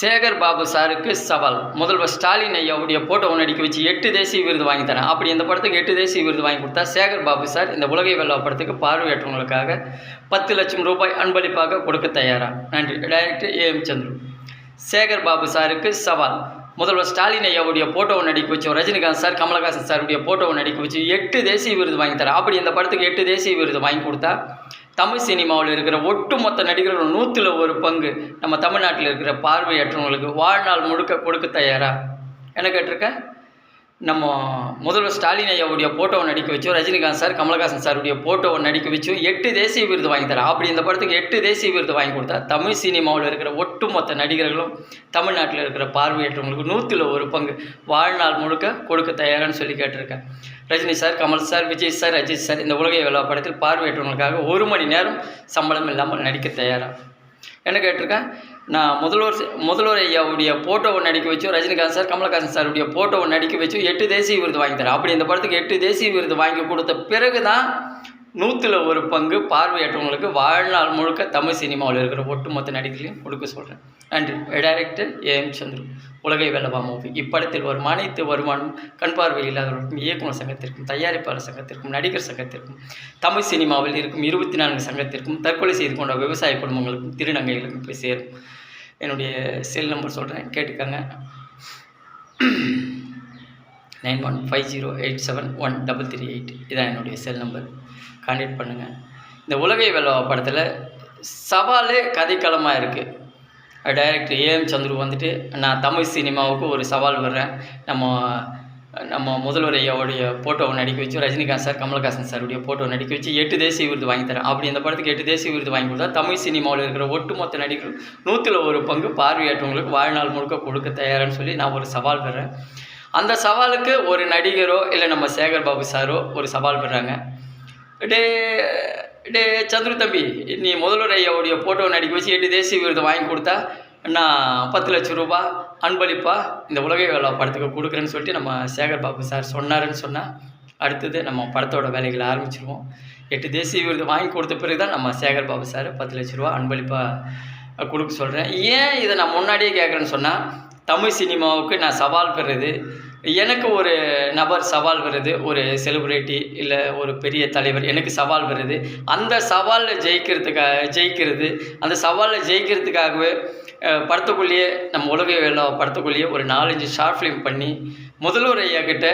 சேகர் பாபு சாருக்கு சவால். முதல்வர் ஸ்டாலின் ஐயாவுடைய போட்டோ ஒன்று அடிக்க வச்சு எட்டு தேசிய விருது வாங்கி தரேன். அப்படி இந்த படத்துக்கு எட்டு தேசிய விருது வாங்கி கொடுத்தா சேகர் பாபு சார் இந்த உலகை வெல்லா படத்துக்கு பார்வையற்றவங்களுக்காக பத்து லட்சம் ரூபாய் அன்பளிப்பாக கொடுக்க தயாரா? நன்றி. Director AM Chandru. Sekar Babu சாருக்கு சவால். முதல்வர் ஸ்டாலின் ஐயாவுடைய போட்டோவை நடிக்க அடிக்க வச்சு ரஜினிகாந்த் சார் கமலஹாசன் சாருடைய போட்டோவை நடிக்க அடிக்க வச்சு எட்டு தேசிய விருது வாங்கி தரேன். அப்படி இந்த படத்துக்கு எட்டு தேசிய விருது வாங்கி கொடுத்தா தமிழ் சினிமாவில் இருக்கிற ஒட்டுமொத்த நடிகர்கள் நூற்றில் ஒரு பங்கு நம்ம தமிழ்நாட்டில் இருக்கிற பார்வையற்றவங்களுக்கு வாழ்நாள் முழுக்க கொடுக்க தயாரா? என்ன கேட்டிருக்கேன் நம்ம முதல்வர் ஸ்டாலின் ஐயாவுடைய போட்டோவை நடிக்க வச்சோம் ரஜினிகாந்த் சார் கமலஹாசன் சாருடைய ஃபோட்டோவை நடிக்க வச்சோம் எட்டு தேசிய விருது வாங்கி தரேன் அப்படி இந்த படத்துக்கு எட்டு தேசிய விருது வாங்கி கொடுத்தா தமிழ் சினிமாவில் இருக்கிற ஒட்டுமொத்த நடிகர்களும் தமிழ்நாட்டில் இருக்கிற பார்வையற்றவங்களுக்கு நூற்றில் ஒரு பங்கு வாழ்நாள் முழுக்க கொடுக்க தயாரான்னு சொல்லி கேட்டிருக்கேன் Rajini sir Kamal sir Vijay sir Ajith sir இந்த உலகை விழா படத்தில் பார்வையற்றவங்களுக்காக ஒரு மணி நேரம் சம்பளம் இல்லாமல் நடிக்க தயாராக என்ன கேட்டிருக்கேன்? நான் முதல்வர் முதல்வர் ஐயாவுடைய ஒன்று நடிக்க வச்சு ரஜினிகாந்த் சார் கமலஹாசன் சாருடைய போட்டோவை நடிக்க வச்சு எட்டு தேசிய விருது வாங்கி தரேன் அப்படி இந்த படத்துக்கு எட்டு தேசிய விருது வாங்கி கொடுத்த பிறகு தான் நூற்றில் ஒரு பங்கு பார்வையற்றவங்களுக்கு வாழ்நாள் முழுக்க தமிழ் சினிமாவில் இருக்கிற ஒட்டுமொத்த நடிகர்களையும் கொடுக்க சொல்கிறேன் நன்றி. டைரக்டர் ஏஎம் சந்துரு உலகை வெல்லவா மூவி. இப்படத்தில் வரும் அனைத்து வருமானம் கண் பார்வை இல்லாதவர்களுக்கும் இயக்குனர் சங்கத்திற்கும் தயாரிப்பாளர் சங்கத்திற்கும் நடிகர் சங்கத்திற்கும் தமிழ் சினிமாவில் இருக்கும் இருபத்தி நான்கு சங்கத்திற்கும் தற்கொலை செய்து கொண்ட விவசாய குடும்பங்களுக்கும் திருநங்கைகளுக்கும் போய் சேரும். என்னுடைய செல் நம்பர் சொல்கிறேன் கேட்டுக்கங்க. Nine one five zero eight seven one double three eight இதான் என்னுடைய செல் நம்பர் கான்டாக்ட் பண்ணுங்கள் இந்த உலகை வெல்லவா படத்தில் சவாலே கதைக்களமாக இருக்குது டைரக்டர் ஏஎம் சந்துரு வந்துட்டு நான் தமிழ் சினிமாவுக்கு ஒரு சவால் விடுறேன். நம்ம நம்ம முதல்வர் ஐயாவுடைய போட்டோவை நடிக்க வச்சு ரஜினிகாந்த் சார் கமலஹாசன் சாருடைய போட்டோ நடிக்க வச்சு எட்டு தேசிய விருது வாங்கி தரேன். அப்படி இந்த படத்துக்கு எட்டு தேசிய விருது வாங்கி கொடுத்தா தமிழ் சினிமாவில் இருக்கிற ஒட்டுமொத்த நடிகர்கள் நூற்றில் ஒரு பங்கு பார்வையாற்றவங்களுக்கு வாழ்நாள் முழுக்க கொடுக்க தயாரான்னு சொல்லி நான் ஒரு சவால் வர்றேன் அந்த சவாலுக்கு ஒரு நடிகரோ இல்லை நம்ம சேகர் பாபு சாரோ ஒரு சவால் பண்ணுறாங்க டே டே சந்துரு தம்பி நீ முதல்வர் ஐயாவுடைய போட்டோ நடிக்க வச்சு எட்டு தேசிய விருது வாங்கி கொடுத்தா நான் பத்து லட்சம் ரூபா அன்பளிப்பா இந்த உலகை வேலை படத்துக்கு கொடுக்குறேன்னு சொல்லிட்டு நம்ம சேகர் பாபு சார் சொன்னாருன்னு சொன்னால் அடுத்தது நம்ம படத்தோட வேலைகளை ஆரம்பிச்சிருவோம். எட்டு தேசிய விருது வாங்கி கொடுத்த பிறகு தான் நம்ம சேகர் பாபு சார் பத்து லட்ச ரூபா அன்பளிப்பாக கொடுக்க சொல்கிறேன் ஏன் இதை நான் முன்னாடியே கேட்குறேன்னு சொன்னால் தமிழ் சினிமாவுக்கு நான் சவால் பெறுறது. எனக்கு ஒரு நபர் சவால் வருது ஒரு செலிப்ரிட்டி இல்லை ஒரு பெரிய தலைவர் எனக்கு சவால் வருது அந்த சவாலில் ஜெயிக்கிறதுக்காக ஜெயிக்கிறது. அந்த சவாலில் ஜெயிக்கிறதுக்காகவே படத்துக்குள்ளேயே நம்ம உலக வேலை படத்துக்குள்ளேயே ஒரு நாலஞ்சு ஷார்ட் ஃபிலிம் பண்ணி முதல்வர் ஐயா கிட்ட